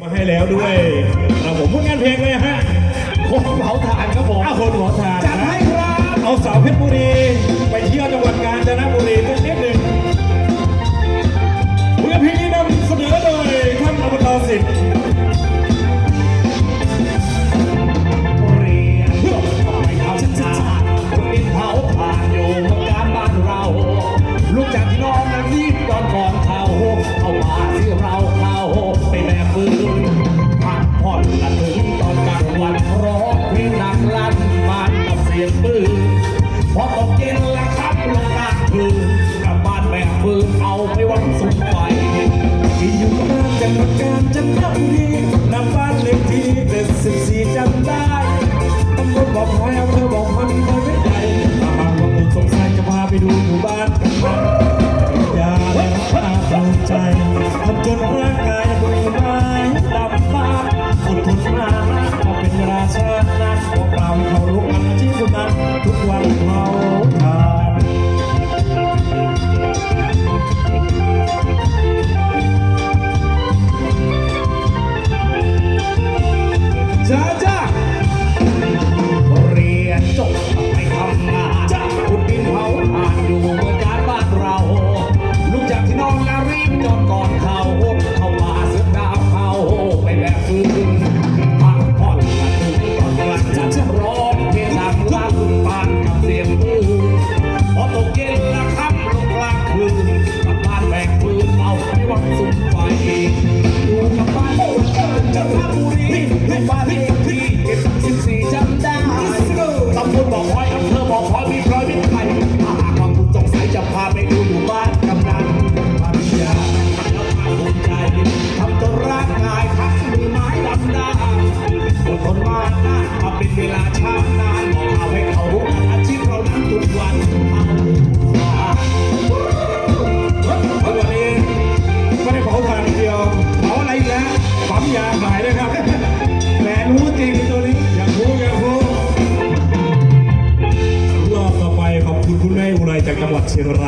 มาให้แล้วด้วยครับผมผลงานเพลงเลยฮะคนเผาถ่านครับผมอ้าวคนหัวทานจัดให้ครับเอาสาวเพชรบุรี ไปเที่ยวจังหวัดกาญจนบุรี พอตกเย็นละครับลงกลางคืนกลับบ้านแบกปืนเอาไปวันสุกไฟที่อยู่บ้านจังหวัดกาญจนบุรีนำบ้านเลขที่เป็นสิบสี่จำได้ตำรวจบอกให้อำเภอบอกมันคอยไม่ใจถ้าหากว่าคุณสงสัยจะพาไปดูหมู่บ้านกันบ้างอย่าได้รับตาภูมิใจทำจนร่างกายเบื่อไม้ดำบ้าอดทนมานะมาเป็นราชานะบอกเปล่าเขารู้ นั้นทุกวันพอ หมายด้วยครับแหมรู้จริงตัวนี้อยากรู้อยากรู้รอบต่อไปขอบคุณคุณแม่อุไรจากจังหวัดเชียงราย